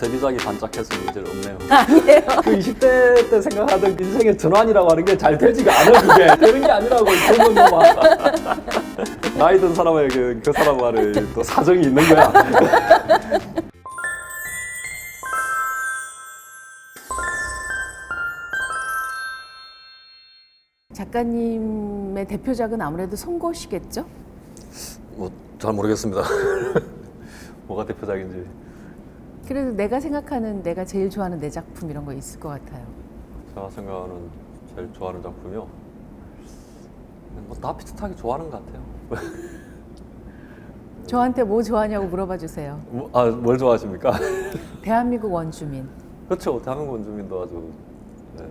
데뷔작이 반짝해서 문제는 없네요. 아니에요. 그 20대 때 생각하던 인생의 전환이라고 하는 게 잘 되지가 않아 그게 되는 게 아니라고 그런 건 막. 나이 든 사람에게 그 사람 말에 또 사정이 있는 거야. 작가님의 대표작은 아무래도 송곳이겠죠? 뭐 잘 모르겠습니다. 뭐가 대표작인지. 그래도 내가 생각하는 내가 제일 좋아하는 내 작품 이런 거 있을 것 같아요. 제가 생각하는 제일 좋아하는 작품이요. 뭐 다 비슷하게 좋아하는 것 같아요. 저한테 뭐 좋아하냐고 물어봐 주세요. 뭐, 아, 뭘 좋아하십니까? 대한민국 원주민. 그렇죠. 대한민국 원주민도 아주 네,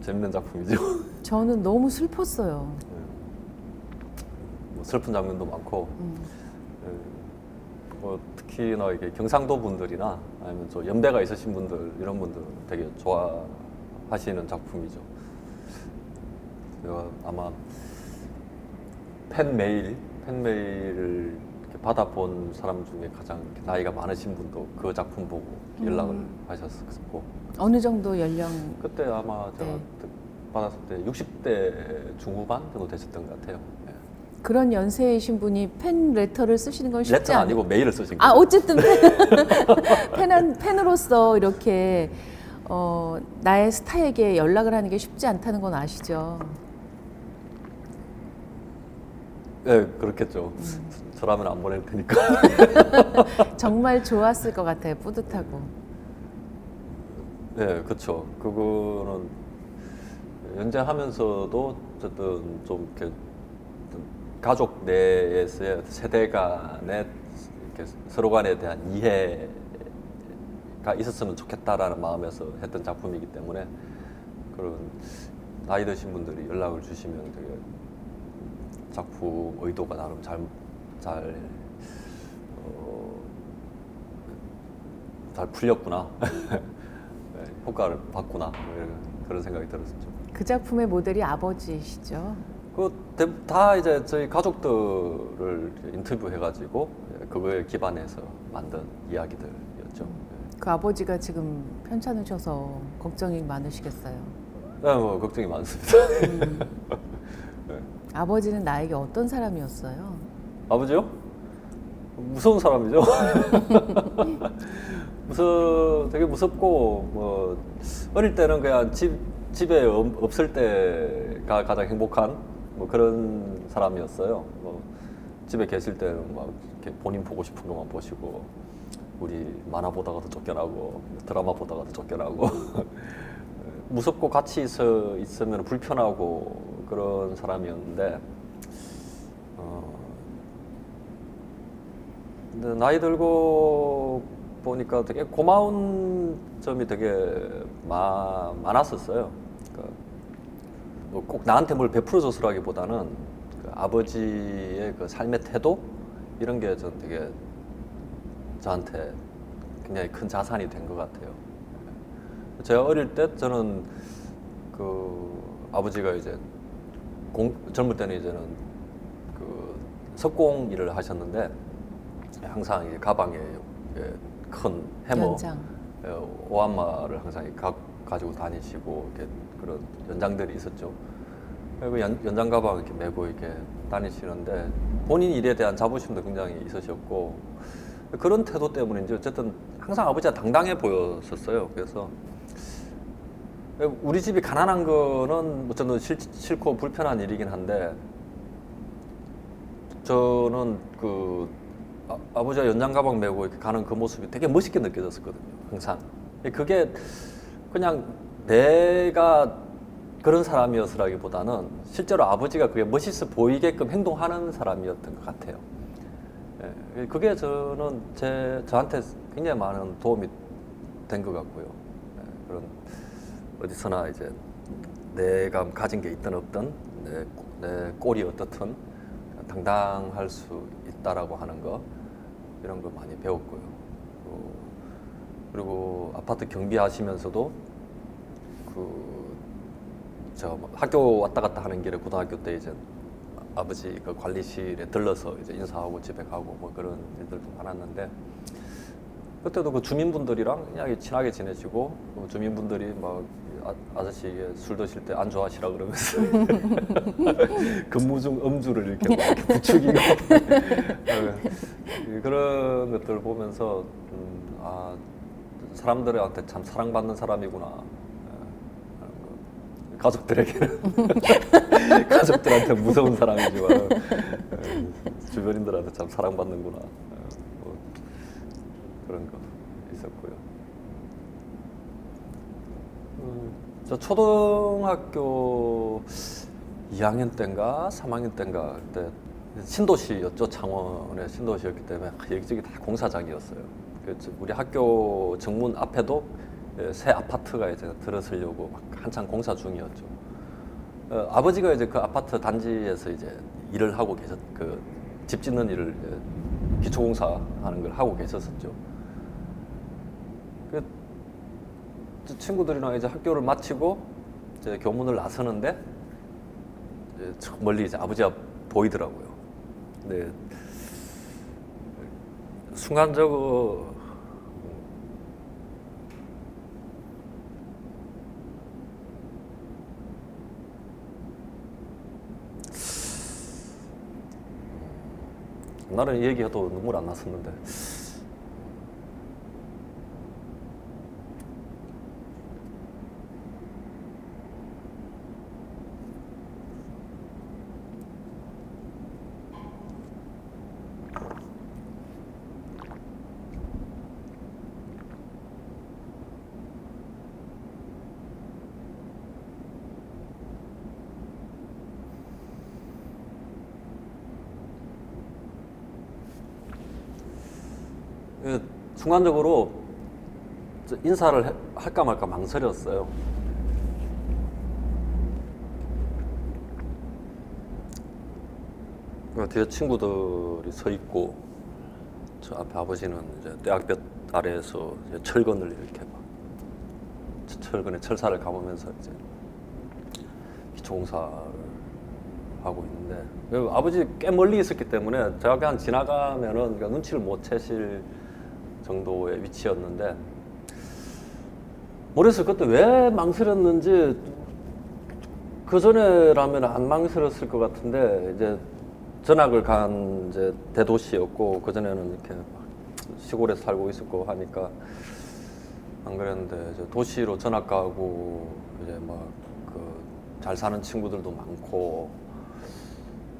재밌는 작품이죠. 저는 너무 슬펐어요. 뭐 슬픈 장면도 많고 음. 예, 뭐 특히나 이게 경상도 분들이나 아니면 저 연배가 있으신 분들 이런 분들 되게 좋아하시는 작품이죠. 제가 아마 팬 메일 팬 메일을 받아본 사람 중에 가장 나이가 많으신 분도 그 작품 보고 연락을 음. 하셨었고 어느 정도 연령 그때 아마 제가 네. 받았을 때 60대 중후반 정도 되셨던 것 같아요. 예. 그런 연세이신 분이 팬 레터를 쓰시는 건 쉽지 레터는 않아요. 아니고 메일을 쓰신 아 거예요. 어쨌든 팬, 팬으로서 이렇게 어, 나의 스타에게 연락을 하는 게 쉽지 않다는 건 아시죠? 네, 그렇겠죠. 저라면 안 보낼 테니까. 정말 좋았을 것 같아요. 뿌듯하고. 네, 그렇죠. 그거는 연재하면서도 어쨌든 좀 이렇게 가족 내에서의 세대 간의 이렇게 서로 간에 대한 이해가 있었으면 좋겠다라는 마음에서 했던 작품이기 때문에 그런 나이 드신 분들이 연락을 주시면 되게 작품 의도가 나름 잘, 잘, 어, 잘 풀렸구나. 네, 효과를 봤구나. 뭐 그런 생각이 들었었죠. 그 작품의 모델이 아버지시죠. 그 다 이제 저희 가족들을 인터뷰해가지고 예, 그거에 기반해서 만든 이야기들이었죠. 그 아버지가 지금 편찮으셔서 걱정이 많으시겠어요. 네, 뭐 걱정이 많습니다. 네. 아버지는 나에게 어떤 사람이었어요? 아버지요? 무서운 사람이죠. 무서, 되게 무섭고 뭐 어릴 때는 그냥 집 집에 없- 없을 때가 가장 행복한 뭐 그런 사람이었어요. 뭐 집에 계실 때는 막 이렇게 본인 보고 싶은 것만 보시고 우리 만화 보다가도 쫓겨나고 드라마 보다가도 쫓겨나고 무섭고 같이 있어 있으면 불편하고 그런 사람이었는데 어, 근데 나이 들고 보니까 되게 고마운 점이 되게 마, 많았었어요. 그러니까 뭐 꼭 나한테 뭘 베풀어줘서라기보다는 그 아버지의 그 삶의 태도 이런 게 전 되게 저한테 굉장히 큰 자산이 된 것 같아요. 제가 어릴 때 저는 그 아버지가 이제 공, 젊을 때는 이제는 그 석공 일을 하셨는데 항상 이 가방에 큰 해머 연장. 예, 오한마를 항상 가, 가지고 다니시고 이렇게 그런 연장들이 있었죠. 그리고 연, 연장 가방 이렇게 메고 이렇게 다니시는데 본인 일에 대한 자부심도 굉장히 있으셨고 그런 태도 때문인지 어쨌든 항상 아버지가 당당해 보였었어요. 그래서 우리 집이 가난한 거는 어쨌든 싫, 싫고 불편한 일이긴 한데 저는 그 아, 아버지가 연장 가방 메고 이렇게 가는 그 모습이 되게 멋있게 느껴졌었거든요. 항상. 그게 그냥 내가 그런 사람이었으라기보다는 실제로 아버지가 그게 멋있어 보이게끔 행동하는 사람이었던 것 같아요. 예, 그게 저는 제 저한테 굉장히 많은 도움이 된 것 같고요. 예, 그런 어디서나 이제 내가 가진 게 있든 없든 내, 내 꼴이 어떻든 당당할 수 있다라고 하는 거 이런 거 많이 배웠고요. 어, 그리고 아파트 경비하시면서도 그저 학교 왔다 갔다 하는 길에 고등학교 때 이제 아버지 그 관리실에 들러서 이제 인사하고 집에 가고 뭐 그런 일들도 많았는데 그때도 그 주민분들이랑 그냥 친하게 지내시고 그 주민분들이 막 아, 아저씨 이게 술 드실 때 안 좋아하시라 그러면서 근무 중 음주를 이렇게, 막 부추기고 네. 그런 것들 보면서 음, 아 사람들한테 참 사랑받는 사람이구나. 가족들에게는 가족들한테 무서운 사람이지만 예, 주변인들한테 참 사랑받는구나 예, 뭐 그런 거 있었고요. 음, 저 초등학교 2학년 때인가 3학년 때인가 그때 신도시였죠 창원의 신도시였기 때문에 여기저기 다 공사장이었어요. 그래서 우리 학교 정문 앞에도 예, 새 아파트가 이제 들어서려고 막 한창 공사 중이었죠. 어, 아버지가 이제 그 아파트 단지에서 이제 일을 하고 계셨 그집 짓는 일을 예, 기초공사 하는 걸 하고 계셨었죠. 그저 친구들이랑 이제 학교를 마치고 이제 교문을 나서는데 이제 저 멀리 이제 아버지가 보이더라고요. 근데 순간적으로 나는 이 얘기해도 눈물 안 났었는데 그 순간적으로 저 인사를 해- 할까 말까 망설였어요. 그 뒤에 친구들이 서 있고 저 앞에 아버지는 이제 대학볕 아래에서 이제 철근을 이렇게 철근에 철사를 감으면서 이제 기초공사를 하고 있는데 그 아버지 꽤 멀리 있었기 때문에 제가 그냥 지나가면은 눈치를 못 채실 정도의 위치였는데 모르겠어요. 그때 왜 망설였는지 그 전에라면 안 망설였을 것 같은데 이제 전학을 간 이제 대도시였고 그 전에는 이렇게 막 시골에 살고 있었고 하니까 안 그랬는데 이제 도시로 전학 가고 이제 막 그 잘 사는 친구들도 많고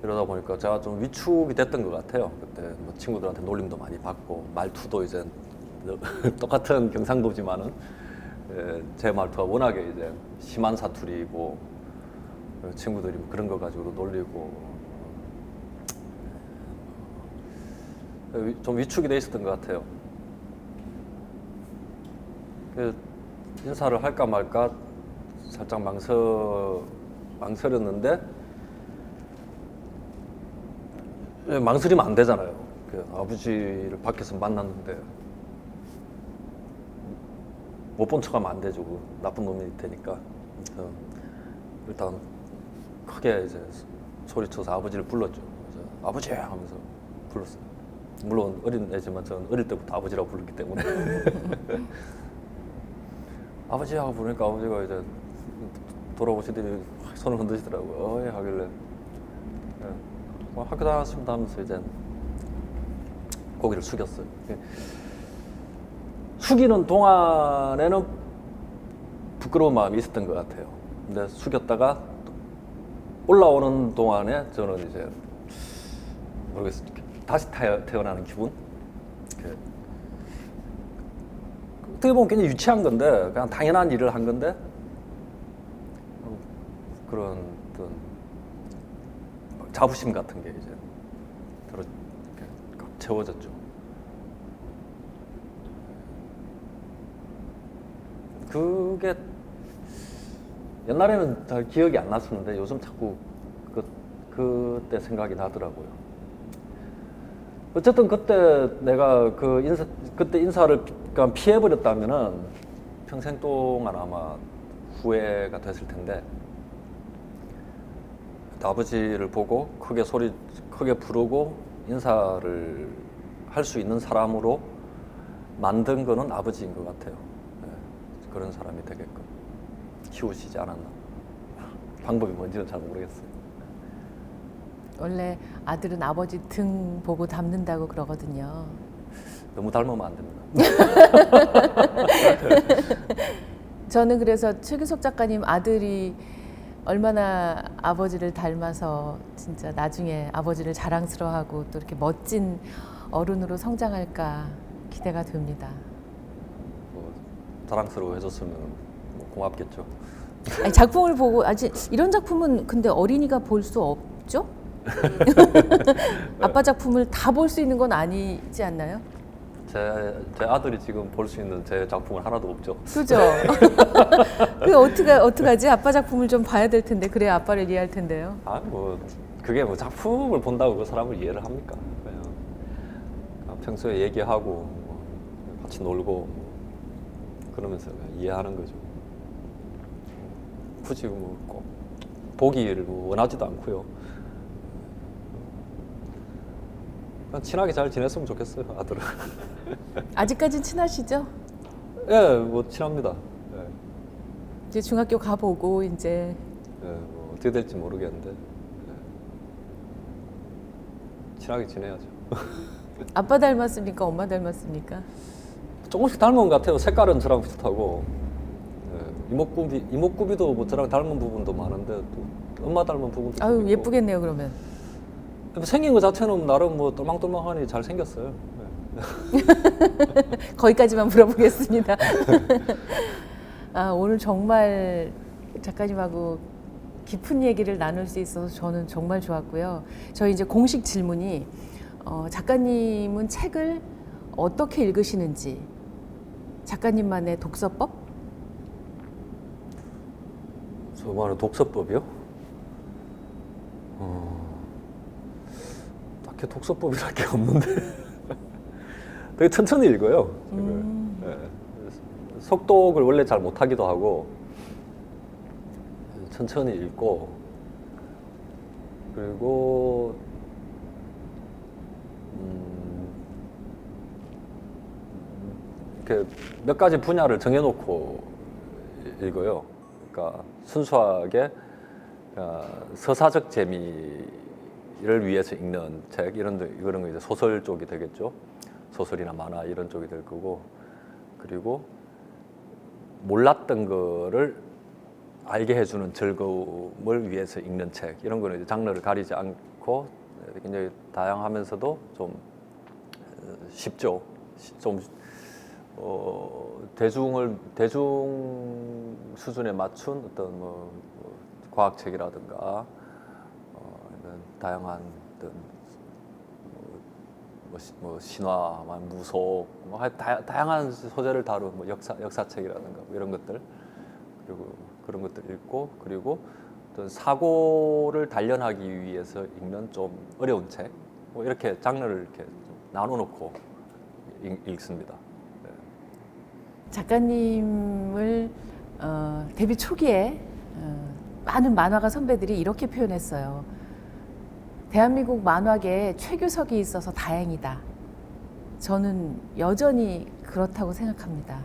이러다 보니까 제가 좀 위축이 됐던 것 같아요. 그때 뭐 친구들한테 놀림도 많이 받고 말투도 이제 똑같은 경상도지만은 예, 제 말투가 워낙에 이제 심한 사투리고 그 친구들이 그런 거 가지고 놀리고 예, 위- 좀 위축이 돼 있었던 것 같아요. 그 인사를 할까 말까 살짝 망설 망설였는데 예, 망설이면 안 되잖아요. 그 아버지를 밖에서 만났는데 못 본 척하면 안 되죠. 그 나쁜 놈이 되니까. 일단 크게 이제 소리쳐서 아버지를 불렀죠. 아버지 하면서 불렀어요. 물론 어린 애지만 저는 어릴 때부터 아버지라고 불렀기 때문에 아버지 하고 부르니까 아버지가 이제 돌아오시더니 확 손을 흔드시더라고요. 어이 하길래 예. 뭐 학교 다녔습니다 하면서 이제 고개를 숙였어요. 예. 숙이는 동안에는 부끄러운 마음이 있었던 것 같아요. 근데 숙였다가 올라오는 동안에 저는 이제 모르겠어요. 다시 태어, 태어나는 기분? 이렇게 어떻게 보면 굉장히 유치한 건데 그냥 당연한 일을 한 건데 어, 그런 자부심 같은 게 이제 들어 꽉 채워졌죠. 그게 옛날에는 잘 기억이 안 났었는데 요즘 자꾸 그 그때 생각이 나더라고요. 어쨌든 그때 내가 그 인사 그때 인사를 그러니까 피해 버렸다면은 평생 동안 아마 후회가 됐을 텐데 아버지를 보고 크게 소리 크게 부르고 인사를 할 수 있는 사람으로 만든 거는 아버지인 것 같아요. 예, 그런 사람이 되게끔 키우시지 않았나. 방법이 뭔지는 잘 모르겠어요. 원래 아들은 아버지 등 보고 닮는다고 그러거든요. 너무 닮으면 안 됩니다. 저는 그래서 최규석 작가님 아들이 얼마나 아버지를 닮아서 진짜 나중에 아버지를 자랑스러워하고 또 이렇게 멋진 어른으로 성장할까 기대가 됩니다. 뭐 자랑스러워 해줬으면 뭐 고맙겠죠. 아니, 작품을 보고 아직 이런 작품은 근데 어린이가 볼 수 없죠? 아빠 작품을 다 볼 수 있는 건 아니지 않나요? 제, 제 아들이 지금 볼 수 있는 제 작품은 하나도 없죠. 그죠? 그 어떻게 어떡하지? 아빠 작품을 좀 봐야 될 텐데 그래야 아빠를 이해할 텐데요. 아, 뭐 그게 뭐 작품을 본다고 그 사람을 이해를 합니까? 그냥 평소에 얘기하고 뭐 같이 놀고 뭐 그러면서 그냥 이해하는 거죠. 굳이 뭐꼭 보기를 뭐 원하지도 않고요. 그냥 친하게 잘 지냈으면 좋겠어요, 아들은. 아직까진 친하시죠? 예, 뭐 친합니다. 예, 이제 중학교 가보고 이제 예, 뭐 어떻게 될지 모르겠는데 예. 친하게 지내야죠. 아빠 닮았습니까? 엄마 닮았습니까? 조금씩 닮은 것 같아요. 색깔은 저랑 비슷하고 예, 이목구비 이목구비도 뭐 저랑 닮은 부분도 많은데 또 엄마 닮은 부분도 좀 아유 있고. 예쁘겠네요 그러면. 생긴 것 자체는 나름 뭐 똘망똘망하니 잘 생겼어요. 예. 거기까지만 물어보겠습니다. 아, 오늘 정말 작가님하고 깊은 얘기를 나눌 수 있어서 저는 정말 좋았고요. 저희 이제 공식 질문이 어, 작가님은 책을 어떻게 읽으시는지 작가님만의 독서법? 저만의 독서법이요? 어, 딱히 독서법이랄 게 없는데 되게 천천히 읽어요. 음. 예. 속독을 원래 잘 못하기도 하고 천천히 읽고 그리고 음, 이렇게 몇 가지 분야를 정해놓고 읽어요. 그러니까 순수하게 어, 서사적 재미 를 위해서 읽는 책 이런 데- 이런 거 이제 소설 쪽이 되겠죠. 소설이나 만화 이런 쪽이 될 거고 그리고 몰랐던 거를 알게 해주는 즐거움을 위해서 읽는 책 이런 거는 이제 장르를 가리지 않고 굉장히 다양하면서도 좀 어, 쉽죠. 시- 좀 어, 대중을 대중 수준에 맞춘 어떤 뭐, 뭐 과학책이라든가 다양한 어떤 뭐, 뭐, 시- 뭐 신화, 뭐 무속, 뭐 하- 다, 다양한 소재를 다룬 뭐 역사 역사책이라든가 뭐 이런 것들 그리고 그런 것들 읽고 그리고 어떤 사고를 단련하기 위해서 읽는 좀 어려운 책, 뭐 이렇게 장르를 이렇게 좀 나눠놓고 읽, 읽습니다. 네. 작가님을 어, 데뷔 초기에 어, 많은 만화가 선배들이 이렇게 표현했어요. 대한민국 만화계에 최규석이 있어서 다행이다. 저는 여전히 그렇다고 생각합니다.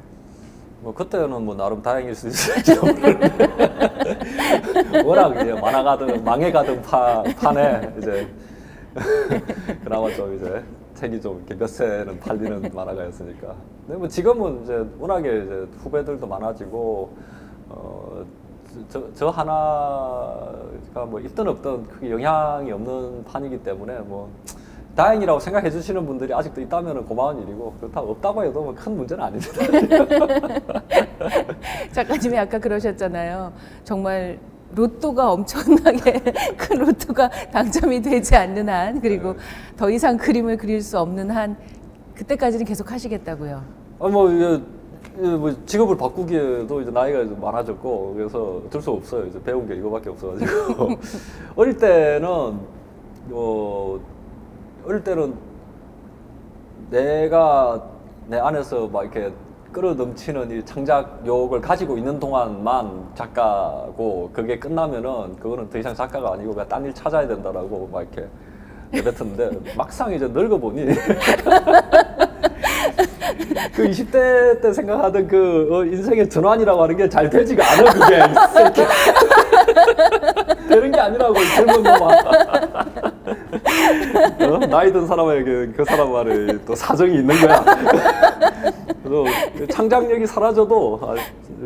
뭐 그때는 뭐 나름 다행일 수 있을지 워낙 이제 만화가든 망해가든 파, 판에 이제 그나마 좀 이제 책이 좀 이렇게 몇 세는 팔리는 만화가였으니까 근데 뭐 지금은 이제 워낙에 이제 후배들도 많아지고 어 저 저 하나가 뭐 있든 없든 크게 영향이 없는 판이기 때문에 뭐 다행이라고 생각해 주시는 분들이 아직도 있다면 고마운 일이고 그렇다고 없다고 해도 뭐 큰 문제는 아닙니다. 작가님이 아까 그러셨잖아요. 정말 로또가 엄청나게 큰 로또가 당첨이 되지 않는 한 그리고 더 이상 그림을 그릴 수 없는 한 그때까지는 계속 하시겠다고요. 아, 뭐, 이게, 이게 뭐 직업을 바꾸기에도 이제 나이가 좀 많아졌고, 그래서 어쩔 수 없어요. 이제 배운 게 이거밖에 없어가지고. 어릴 때는, 어, 어릴 때는 내가 내 안에서 막 이렇게 끌어 넘치는 이 창작욕을 가지고 있는 동안만 작가고, 그게 끝나면은 그거는 더 이상 작가가 아니고 그냥 딴 일 찾아야 된다라고 막 이렇게 내뱉었는데, 막상 이제 늙어보니, 그 20대 때 생각하던 그 어, 인생의 전환이라고 하는 게 잘 되지가 않아 그게. 되는 게 아니라고 이 젊은 놈아. 어? 나이 든 사람에게 그 사람 말에 또 사정이 있는 거야. 그래서 그 창작력이 사라져도 아,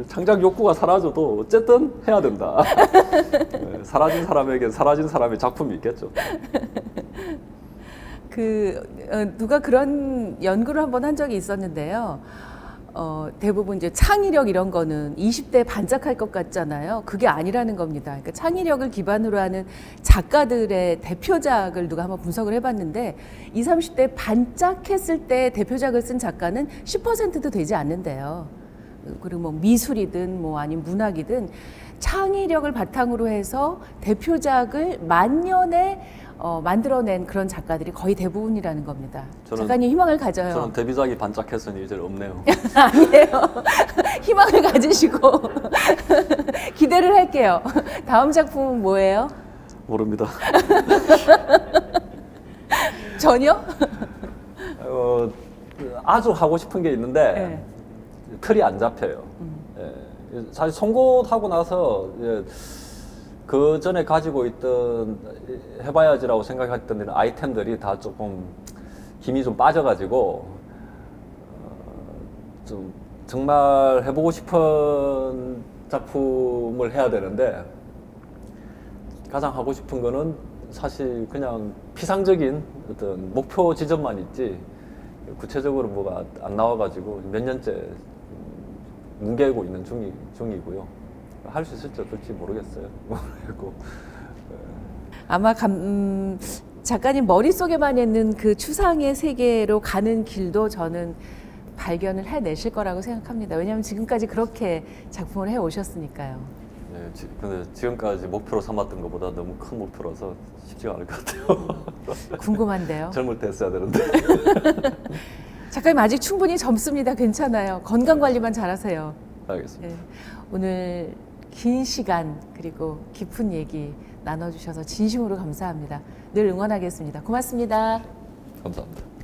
창작 욕구가 사라져도 어쨌든 해야 된다. 네, 사라진 사람에게 사라진 사람의 작품이 있겠죠. 그 어, 누가 그런 연구를 한번 한 적이 있었는데요. 어, 대부분 이제 창의력 이런 거는 20대에 반짝할 것 같잖아요. 그게 아니라는 겁니다. 그러니까 창의력을 기반으로 하는 작가들의 대표작을 누가 한번 분석을 해봤는데 20, 30대 반짝했을 때 대표작을 쓴 작가는 10%도 되지 않는데요. 그리고 뭐 미술이든 뭐 아니면 문학이든 창의력을 바탕으로 해서 대표작을 만년에 어, 만들어낸 그런 작가들이 거의 대부분이라는 겁니다. 저는- 작가님 희망을 가져요. 저는 데뷔작이 반짝했으니 이제 없네요. 아니에요. 희망을 가지시고 기대를 할게요. 다음 작품은 뭐예요? 모릅니다. 전혀? 어, 아주 하고 싶은 게 있는데 네. 틀이 안 잡혀요. 예. 사실 송곳하고 나서 이제 그 전에 가지고 있던 해봐야지라고 생각했던 이런 아이템들이 다 조금 힘이 좀 빠져가지고 어, 좀 정말 해보고 싶은 작품을 해야 되는데 가장 하고 싶은 거는 사실 그냥 피상적인 어떤 목표 지점만 있지 구체적으로 뭐가 안 나와가지고 몇 년째 뭉개고 있는 중이, 중이고요. 할 수 있을지 어떨지 모르겠어요. 모르겠고. 아마 감, 음, 작가님 머릿속에만 있는 그 추상의 세계로 가는 길도 저는 발견을 해내실 거라고 생각합니다. 왜냐하면 지금까지 그렇게 작품을 해 오셨으니까요. 네, 지, 근데 지금까지 목표로 삼았던 것보다 너무 큰 목표라서 쉽지가 않을 것 같아요. 궁금한데요. 젊을 때 했어야 되는데. 작가님 아직 충분히 젊습니다. 괜찮아요. 건강 관리만 잘하세요. 알겠습니다. 네. 오늘 긴 시간 그리고 깊은 얘기 나눠주셔서 진심으로 감사합니다. 늘 응원하겠습니다. 고맙습니다. 감사합니다.